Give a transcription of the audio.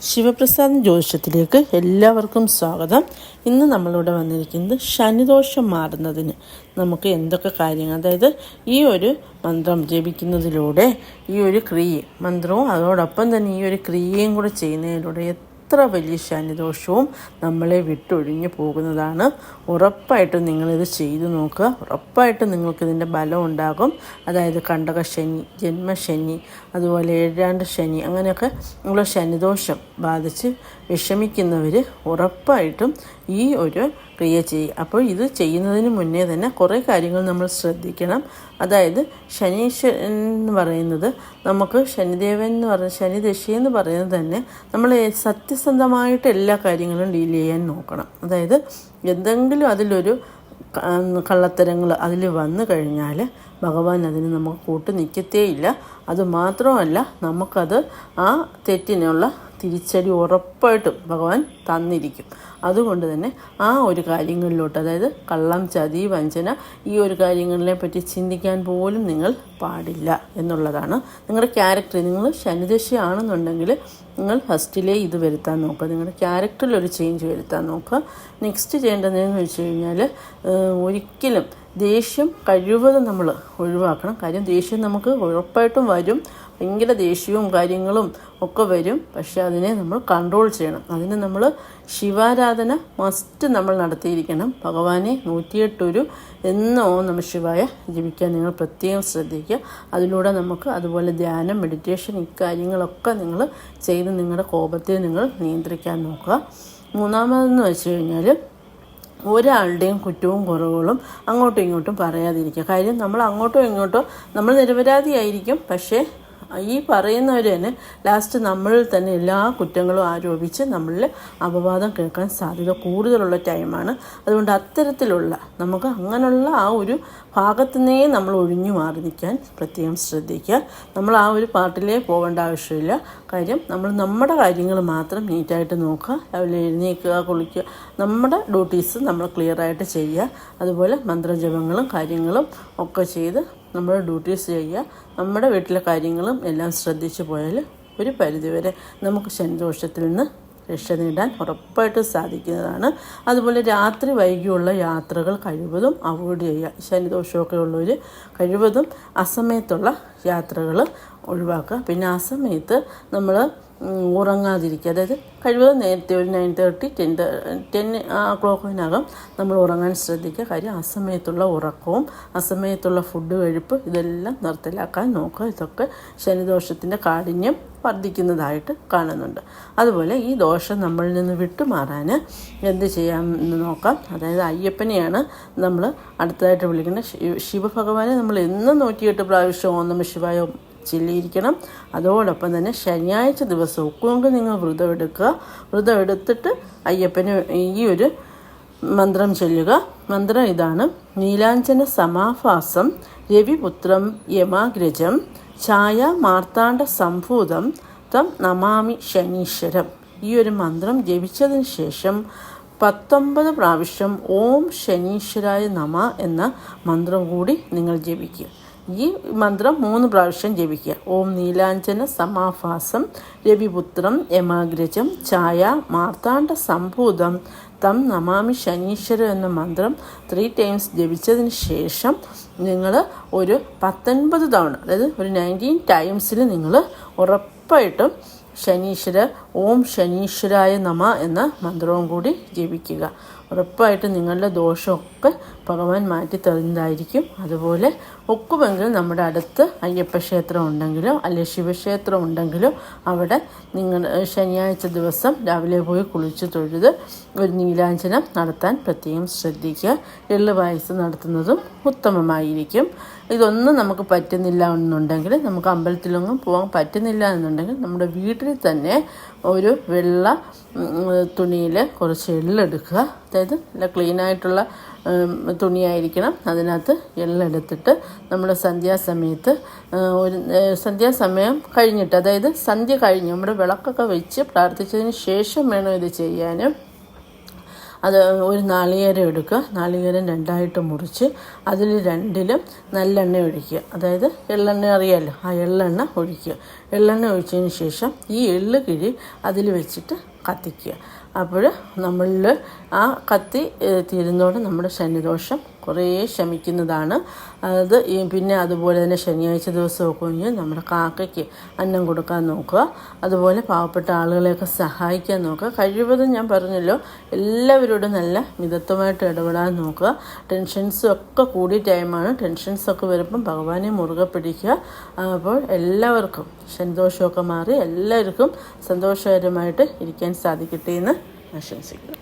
ശിവപ്രസാദ് ജ്യോതിഷത്തിലേക്ക് എല്ലാവർക്കും സ്വാഗതം. ഇന്ന് നമ്മളിവിടെ വന്നിരിക്കുന്നത് ശനിദോഷം മാറുന്നതിന് നമുക്ക് എന്തൊക്കെ കാര്യങ്ങൾ അതായത് ഈ ഒരു മന്ത്രം ജപിക്കുന്നതിലൂടെ ഈ ഒരു ക്രിയ മന്ത്രവും അതോടൊപ്പം തന്നെ ഈ ഒരു ക്രിയയും കൂടെ ചെയ്യുന്നതിലൂടെ എത്ര വലിയ ശനിദോഷവും നമ്മളെ വിട്ടൊഴിഞ്ഞു പോകുന്നതാണ്. ഉറപ്പായിട്ടും നിങ്ങളിത് ചെയ്തു നോക്കുക. ഉറപ്പായിട്ടും നിങ്ങൾക്കിതിന്റെ ബലം ഉണ്ടാകും. അതായത് കണ്ടക ശനി ജന്മശനി അതുപോലെ ഏഴാണ്ട് ശനി അങ്ങനെയൊക്കെ നിങ്ങളെ ശനിദോഷം ബാധിച്ച് വിഷമിക്കുന്നവർ ഉറപ്പായിട്ടും ഈ ഒരു ക്രിയ ചെയ്യുക അപ്പോൾ ഇത് ചെയ്യുന്നതിന് മുന്നേ തന്നെ കുറേ കാര്യങ്ങൾ നമ്മൾ ശ്രദ്ധിക്കണം. അതായത് ശനീശ്വരൻ എന്ന് പറയുന്നത് നമുക്ക് ശനിദേവൻ എന്ന് പറഞ്ഞ ശനിദശി എന്ന് പറയുന്നത് തന്നെ നമ്മൾ സത്യസന്ധമായിട്ട് എല്ലാ കാര്യങ്ങളും ഡീൽ ചെയ്യാൻ നോക്കണം. അതായത് എന്തെങ്കിലും അതിലൊരു കള്ളത്തരങ്ങൾ അതിൽ വന്നു കഴിഞ്ഞാൽ ഭഗവാൻ അതിന് നമുക്ക് കൂട്ട് നിൽക്കത്തേയില്ല. അതുമാത്രമല്ല നമുക്കത് ആ തെറ്റിനുള്ള തിരിച്ചടി ഉറപ്പായിട്ടും ഭഗവാൻ തന്നിരിക്കും. അതുകൊണ്ട് തന്നെ ആ ഒരു കാര്യങ്ങളിലോട്ട് അതായത് കള്ളം ചതി വഞ്ചന ഈ ഒരു കാര്യങ്ങളിനെ പറ്റി ചിന്തിക്കാൻ പോലും നിങ്ങൾ പാടില്ല എന്നുള്ളതാണ് നിങ്ങളുടെ ക്യാരക്ടർ നിങ്ങൾ ശനിദശയാണെന്നുണ്ടെങ്കിൽ നിങ്ങൾ ഫസ്റ്റിലേ ഇത് വരുത്താൻ നോക്കുക. നിങ്ങളുടെ ക്യാരക്ടറിൽ ഒരു ചേഞ്ച് വരുത്താൻ നോക്കുക. നെക്സ്റ്റ് ചെയ്യേണ്ടതെന്ന് വെച്ച് കഴിഞ്ഞാൽ ഒരിക്കലും ദേഷ്യം കഴിവതും നമ്മൾ ഒഴിവാക്കണം. കാര്യം ദേഷ്യം നമുക്ക് ഉറപ്പായിട്ടും വരും. ഭയങ്കര ദേഷ്യവും കാര്യങ്ങളും ഒക്കെ വരും. പക്ഷെ അതിനെ നമ്മൾ കൺട്രോൾ ചെയ്യണം. അതിന് നമ്മൾ ശിവാരാധന മസ്റ്റ് നമ്മൾ നടത്തിയിരിക്കണം. ഭഗവാനെ നൂറ്റിയെട്ടൊരു എന്നോ നമ ശിവായ ജപിക്കാൻ നിങ്ങൾ പ്രത്യേകം ശ്രദ്ധിക്കുക. അതിലൂടെ നമുക്ക് അതുപോലെ ധ്യാനം മെഡിറ്റേഷൻ ഇക്കാര്യങ്ങളൊക്കെ നിങ്ങൾ ചെയ്ത് നിങ്ങളുടെ കോപത്തെ നിങ്ങൾ നിയന്ത്രിക്കാൻ നോക്കുക. മൂന്നാമതെന്ന് വെച്ച് കഴിഞ്ഞാൽ ഒരാളുടെയും കുറ്റവും കുറവുകളും അങ്ങോട്ടും ഇങ്ങോട്ടും പറയാതിരിക്കുക. കാര്യം നമ്മൾ അങ്ങോട്ടും ഇങ്ങോട്ടും നമ്മൾ നിരപരാധിയായിരിക്കും. പക്ഷേ ഈ പറയുന്നവർ തന്നെ ലാസ്റ്റ് നമ്മളിൽ തന്നെ എല്ലാ കുറ്റങ്ങളും ആരോപിച്ച് നമ്മളിൽ അപവാദം കേൾക്കാൻ സാധ്യത കൂടുതലുള്ള ടൈമാണ് അതുകൊണ്ട് അത്തരത്തിലുള്ള നമുക്ക് അങ്ങനെയുള്ള ആ ഒരു ഭാഗത്തുനിന്നേ നമ്മൾ ഒഴിഞ്ഞു മാറി നിൽക്കാൻ പ്രത്യേകം ശ്രദ്ധിക്കുക. നമ്മൾ ആ ഒരു പാട്ടിലേ പോകേണ്ട ആവശ്യമില്ല. കാര്യം നമ്മൾ നമ്മുടെ കാര്യങ്ങൾ മാത്രം നീറ്റായിട്ട് നോക്കുക രാവിലെ എഴുന്നേൽക്കുക കുളിക്കുക നമ്മുടെ ഡ്യൂട്ടീസ് നമ്മൾ ക്ലിയറായിട്ട് ചെയ്യുക. അതുപോലെ മന്ത്രജപങ്ങളും കാര്യങ്ങളും ഒക്കെ ചെയ്ത് നമ്മുടെ ഡ്യൂട്ടീസ് ചെയ്യുക. നമ്മുടെ വീട്ടിലെ കാര്യങ്ങളും എല്ലാം ശ്രദ്ധിച്ചു പോയാൽ ഒരു പരിധിവരെ നമുക്ക് ശനിദോഷത്തിൽ നിന്ന് രക്ഷ നേടാൻ ഉറപ്പായിട്ടും സാധിക്കുന്നതാണ്. അതുപോലെ രാത്രി വൈകിയുള്ള യാത്രകൾ കഴിവതും അവോയ്ഡ് ചെയ്യുക. ശനിദോഷമൊക്കെ ഉള്ളവർ കഴിവതും അസമയത്തുള്ള യാത്രകൾ ഒഴിവാക്കുക. പിന്നെ ആ സമയത്ത് നമ്മൾ ഉറങ്ങാതിരിക്കുക. അതായത് കഴിവതും നേരത്തെ ഒരു നയൻ തേർട്ടി ടെൻ ടെൻ ആ ക്ലോക്കിനകം നമ്മൾ ഉറങ്ങാൻ ശ്രദ്ധിക്കുക. കാര്യം അസമയത്തുള്ള ഉറക്കവും അസമയത്തുള്ള ഫുഡ് കഴിപ്പ് ഇതെല്ലാം നിർത്തലാക്കാൻ നോക്കുക. ഇതൊക്കെ ശനിദോഷത്തിന്റെ കാഠിന്യം വർദ്ധിക്കുന്നതായിട്ട് കാണുന്നുണ്ട്. അതുപോലെ ഈ ദോഷം നമ്മളിൽ നിന്ന് വിട്ടുമാറാൻ എന്ത് ചെയ്യാമെന്ന് നോക്കാം. അതായത് അയ്യപ്പനെയാണ് നമ്മൾ അടുത്തതായിട്ട് വിളിക്കുന്നത്. ശിവഭഗവാനെ നമ്മൾ എന്നും നൂറ്റിയെട്ട് പ്രാവശ്യം ഓം നമ ശിവായ ചൊല്ലിയിരിക്കണം. അതോടൊപ്പം തന്നെ ശനിയാഴ്ച ദിവസം ഒക്കെ നിങ്ങൾ വ്രതം എടുക്കുക. വ്രതം എടുത്തിട്ട് അയ്യപ്പന് ഈ ഒരു മന്ത്രം ചൊല്ലുക. മന്ത്രം ഇതാണ്. നീലാഞ്ജന സമാഭാസം രവിപുത്രം യമാഗ്രജം ഛായ മാർത്താണ്ഡ സംഭൂതം തം നമാമി ശനീശ്വരം. ഈ ഒരു മന്ത്രം ജപിച്ചതിന് ശേഷം പത്തൊമ്പത് പ്രാവശ്യം ഓം ശനീശ്വരായ നമ എന്ന മന്ത്രം കൂടി നിങ്ങൾ ജപിക്കുക. ഈ മന്ത്രം മൂന്ന് പ്രാവശ്യം ജപിക്കുക. ഓം നീലാഞ്ചന സമാഭാസം രവിപുത്രം യമാഗ്രജം ഛായ മാർത്താണ്ഡ സംഭൂതം തം നമാമി ശനീശ്വര എന്ന മന്ത്രം ത്രീ ടൈംസ് ജപിച്ചതിന് ശേഷം നിങ്ങൾ ഒരു പത്തൊൻപത് തവണ അതായത് ഒരു നയന്റീൻ ടൈംസിൽ നിങ്ങൾ ഉറപ്പായിട്ടും ശനീശ്വര ഓം ശനീശ്വരായ നമ എന്ന മന്ത്രവും കൂടി ജപിക്കുക. ഉറപ്പായിട്ടും നിങ്ങളുടെ ദോഷമൊക്കെ ഭഗവാൻ മാറ്റി തരുന്നതായിരിക്കും. അതുപോലെ ഒക്കുമെങ്കിലും നമ്മുടെ അടുത്ത് അയ്യപ്പ ക്ഷേത്രം ഉണ്ടെങ്കിലോ അല്ലെങ്കിൽ ശിവക്ഷേത്രം ഉണ്ടെങ്കിലോ അവിടെ നിങ്ങൾ ശനിയാഴ്ച ദിവസം രാവിലെ പോയി കുളിച്ച് തൊഴുത് ഒരു നീലാഞ്ചനം നടത്താൻ പ്രത്യേകം ശ്രദ്ധിക്കുക. എള്ള് പായസം നടത്തുന്നതും ഉത്തമമായിരിക്കും. ഇതൊന്നും നമുക്ക് പറ്റുന്നില്ല എന്നുണ്ടെങ്കിൽ നമുക്ക് അമ്പലത്തിലൊന്നും പോകാൻ പറ്റുന്നില്ല എന്നുണ്ടെങ്കിൽ നമ്മുടെ വീട്ടിൽ തന്നെ ഒരു വെള്ള തുണിയിൽ കുറച്ച് എള്ളെടുക്കുക അതായത് നല്ല ക്ലീനായിട്ടുള്ള തുണിയായിരിക്കണം. അതിനകത്ത് എള്ളെടുത്തിട്ട് നമ്മൾ സന്ധ്യാസമയത്ത് ഒരു സന്ധ്യാസമയം കഴിഞ്ഞിട്ട് അതായത് സന്ധ്യ കഴിഞ്ഞ് നമ്മുടെ വിളക്കൊക്കെ വെച്ച് പ്രാർത്ഥിച്ചതിന് ശേഷം വേണം ഇത് ചെയ്യാൻ അത് ഒരു നാളികേരം എടുക്കുക. നാളികേരം രണ്ടായിട്ട് മുറിച്ച് അതിൽ രണ്ടിലും നല്ലെണ്ണ ഒഴിക്കുക. അതായത് എള്ളെണ്ണ അറിയാമല്ലോ ആ എള്ളെണ്ണ ഒഴിക്കുക. എള്ളെണ്ണ ഒഴിച്ചതിന് ശേഷം ഈ എള്ള് കിഴി അതിൽ വെച്ചിട്ട് കത്തിക്കുക. അപ്പോൾ നമ്മളിൽ ആ കത്തി തീരുന്നതോടെ നമ്മുടെ ശനിദോഷം കുറേ ശമിക്കുന്നതാണ്. അത് പിന്നെ അതുപോലെ തന്നെ ശനിയാഴ്ച ദിവസമൊക്കെ കഴിഞ്ഞ് നമ്മുടെ കാക്കയ്ക്ക് അന്നം കൊടുക്കാൻ നോക്കുക. അതുപോലെ പാവപ്പെട്ട ആളുകളെയൊക്കെ സഹായിക്കാൻ നോക്കുക. കഴിവതും ഞാൻ പറഞ്ഞല്ലോ എല്ലാവരോടും നല്ല മിതത്വമായിട്ട് ഇടപെടാൻ നോക്കുക. ടെൻഷൻസും ഒക്കെ കൂടിയ ടൈമാണ്. ടെൻഷൻസൊക്കെ വരുമ്പം ഭഗവാനെ മുറുകെ പിടിക്കുക. അപ്പോൾ എല്ലാവർക്കും സന്തോഷമൊക്കെ മാറി എല്ലാവർക്കും സന്തോഷകരമായിട്ട് ഇരിക്കാൻ സാധിക്കട്ടെ എന്ന് ആശംസിക്കുന്നു.